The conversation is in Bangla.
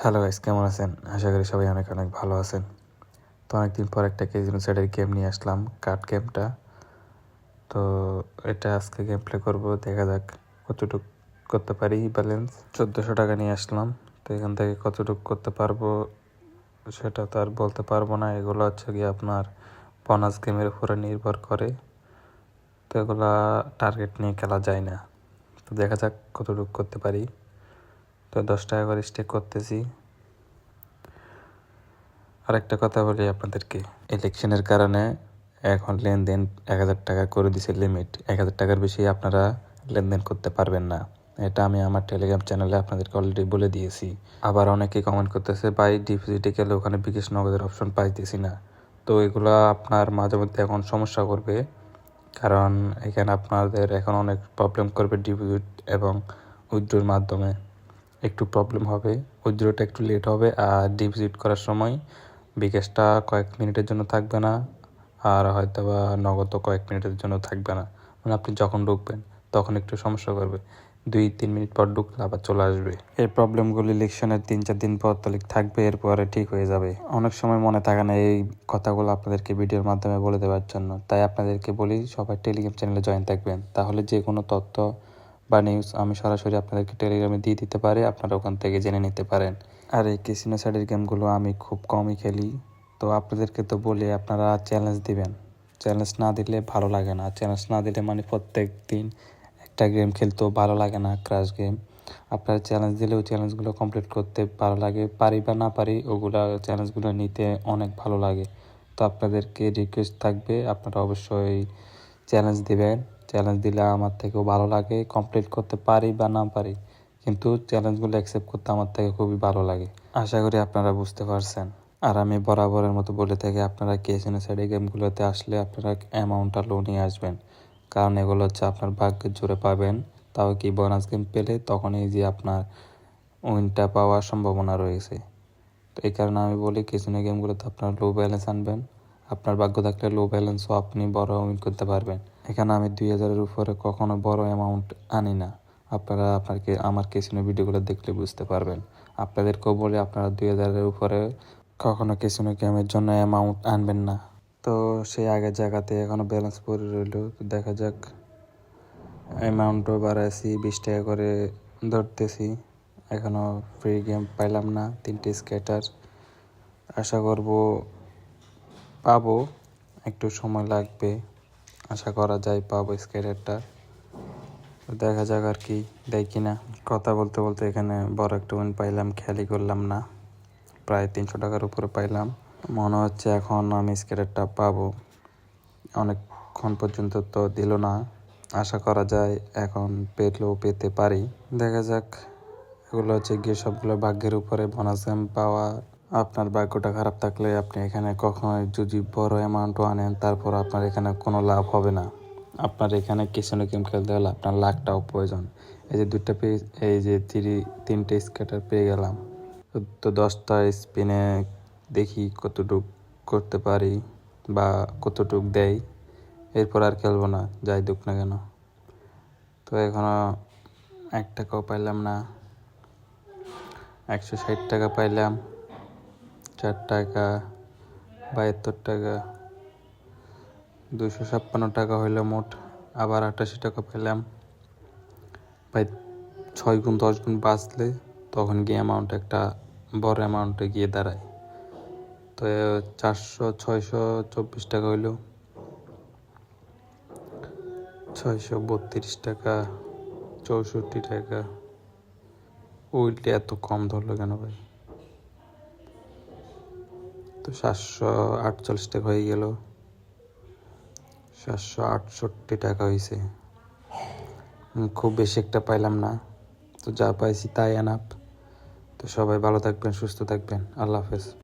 হ্যালো গাইস কেমন আছেন? আশা করি সবাই অনেক অনেক ভালো আছেন। তো অনেকদিন পর একটা কেজিনো সাইডের গেম নিয়ে আসলাম কার্ড গেমটা তো এটা আজকে গেম প্লে করব, দেখা যাক কতটুকু করতে পারি ব্যালেন্স চোদ্দোশো টাকা নিয়ে আসলাম, তো এখান থেকে কতটুকু করতে পারব সেটা তো আর বলতে পারব না। এগুলো হচ্ছে গিয়ে আপনার বোনাস গেমের উপরে নির্ভর করে। তো এগুলা টার্গেট নিয়ে খেলা যায় না। তো দেখা যাক কতটুকু করতে পারি। তো দশ টাকা করে স্টেক করতেছি। আরেকটা কথা বলি আপনাদেরকে ইলেকশনের কারণে এখন লেনদেন এক হাজার টাকা করে দিছে লিমিট এক হাজার টাকার বেশি আপনারা লেনদেন করতে পারবেন না। এটা আমি আমার টেলিগ্রাম চ্যানেলে আপনাদেরকে অলরেডি বলে দিয়েছি। আবার অনেকে কমেন্ট করতেছে বাই ডিপিজিটে গেলে ওখানে বিকাশ নগদের অপশন পাইতেছি না। তো এগুলো আপনার মাঝে মধ্যে এখন সমস্যা করবে। কারণ এখানে আপনাদের এখন অনেক প্রবলেম করবে ডিপোজিট এবং উইথড্রোর মাধ্যমে। একটু প্রবলেম হবে উইথড্রোটা একটু লেট হবে আর ডিপোজিট করার সময় বিকাশটা কয়েক মিনিটের জন্য থাকবে না আর হয়তো বা নগদ কয়েক মিনিটের জন্য থাকবে না। মানে আপনি যখন ঢুকবেন, তখন একটু সমস্যা করবে। দুই, তিন মিনিট পর ঢুকলে আবার চলে আসবে। এই প্রবলেমগুলো ইলেকশনের তিন, চার দিন পর তাহলে থাকবে, এরপরে ঠিক হয়ে যাবে। অনেক সময় মনে থাকে না, এই কথাগুলো আপনাদেরকে ভিডিওর মাধ্যমে বলে দেওয়ার জন্য। তাই আপনাদেরকে বলি, সবাই টেলিগ্রাম চ্যানেলে জয়েন থাকবেন। তাহলে যে কোনো তথ্য বা নিউজ আমি সরাসরি আপনাদেরকে টেলিগ্রামে দিয়ে দিতে পারি, আপনারা ওখান থেকে জেনে নিতে পারেন। আর এই কেসিনো সাইডের গেমগুলো আমি খুব কমই খেলি। তো আপনাদেরকে তো বলি, আপনারা চ্যালেঞ্জ দিবেন। চ্যালেঞ্জ না দিলে ভালো লাগে না। চ্যালেঞ্জ না দিলে মানে প্রত্যেক দিন একটা গেম খেলতেও ভালো লাগে না ক্রাশ গেম আপনারা চ্যালেঞ্জ দিলেও চ্যালেঞ্জগুলো কমপ্লিট করতে ভালো লাগে। পারি বা না পারি, ওগুলো চ্যালেঞ্জগুলো নিতে অনেক ভালো লাগে। তো আপনাদেরকে রিকোয়েস্ট থাকবে, আপনারা অবশ্যই চ্যালেঞ্জ দিবেন। চ্যালেঞ্জ দিলে আমার থেকেও ভালো লাগে কমপ্লিট করতে পারি বা না পারি। কিন্তু চ্যালেঞ্জগুলো অ্যাকসেপ্ট করতে আমার থেকে খুবই ভালো লাগে। আশা করি আপনারা বুঝতে পারছেন। আর আমি বরাবরের মতো বলে থাকি, আপনারা কেসিনো সাইডে গেমগুলোতে আসলে আপনারা অ্যামাউন্টটা লো নিয়ে আসবেন। কারণ এগুলো হচ্ছে আপনার ভাগ্যের জোরে পাবেন। তাও কি বোনাস গেম পেলে তখনই যে আপনার উইনটা পাওয়ার সম্ভাবনা রয়েছে। তো এই কারণে আমি বলি কেসিনো গেমগুলোতে আপনার লো ব্যালেন্স আনবেন। আপনার ভাগ্য থাকলে লো ব্যালেন্সও আপনি বড় উইন করতে পারবেন। এখানে আমি দুই হাজারের উপরে কখনো বড় অ্যামাউন্ট আনি না। আপনারা আপনাকে আমার কেসিনো ভিডিওগুলো দেখলে বুঝতে পারবেন। আপনাদেরকেও বলে আপনারা দুই হাজারের উপরে কখনো কেসিনো গেমের জন্য অ্যামাউন্ট আনবেন না। তো সেই আগের জায়গাতে এখনও ব্যালেন্স পড়ে রইল। দেখা যাক অ্যামাউন্টও বাড়াইছি, বিশ টাকা করে ধরতেছি। এখনও ফ্রি গেম পাইলাম না, তিনটে স্কেটার আশা করব পাবো, একটু সময় লাগবে। আশা করা যায় পাবো স্কেটারটা দেখা যাক আর কি দেয় কিনা। কথা বলতে বলতে এখানে বড় একটা উইন পাইলাম, খেয়ালই করলাম না। প্রায় তিনশো টাকার উপরে পাইলাম। মনে হচ্ছে এখন আমি স্কেটারটা পাবো। অনেকক্ষণ পর্যন্ত তো দিল না। আশা করা যায় এখন পেলেও পেতে পারি। দেখা যাক। এগুলো হচ্ছে গিয়ে সবগুলো ভাগ্যের উপরে বোনাস পাওয়া আপনার ভাগ্যটা খারাপ থাকলে আপনি এখানে কখনোই যদি বড় অ্যামাউন্টও আনেন, তারপর আপনার এখানে কোনো লাভ হবে না। আপনার এখানে কিচেনে গেম খেলতে হলে আপনার লাখটাও প্রয়োজন। এই যে দুইটা পেয়ে, এই যে থ্রি তিনটে স্কেটার পেয়ে গেলাম। তো- দশটা স্পিনে দেখি কতটুক করতে পারি বা কতটুক দেয় এরপর আর খেলব না, যাই দুক না কেন। তো এখনও এক টাকাও পাইলাম না। একশো ষাট টাকা পাইলাম। চার টাকা বাহাত্তর টাকা দুশো ছাপ্পান্ন টাকা হইল মোট, আবার আটাশি টাকা পেলাম। ভাই, ছয় গুণ, দশ গুণ বাঁচলে তখন গিয়ে অ্যামাউন্ট একটা বড় অ্যামাউন্টে গিয়ে দাঁড়ায়। তো চারশো, ছয়শো চব্বিশ টাকা হইল। ছয়শো বত্রিশ টাকা, চৌষট্টি টাকা। উইলটা এত কম ধরলো কেন ভাই? তো সাতশো আটচল্লিশ টাকা হয়ে গেল। সাতশো আটষট্টি টাকা হয়েছে খুব বেশি একটা পাইলাম না। তো যা পাইছি তাই আনাপ। তো সবাই ভালো থাকবেন, সুস্থ থাকবেন। আল্লাহ হাফেজ।